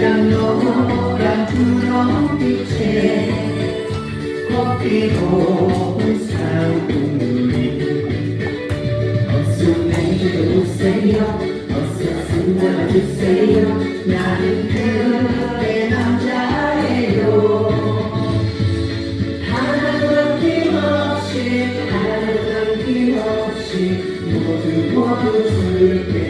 빨간 노란 분홍빛에 꽃피고 온 사랑꾼들이 어서 내게 오세요 어서 손잡아주세요 나는 그대 남자예요 하나도 남김없이 하나도 남김없이 모두 모두 줄게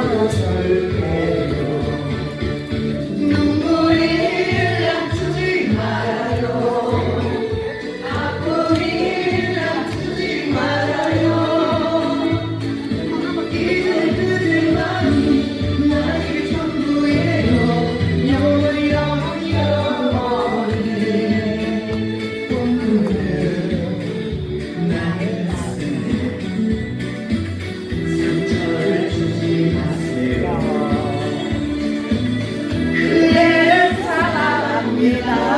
Father. We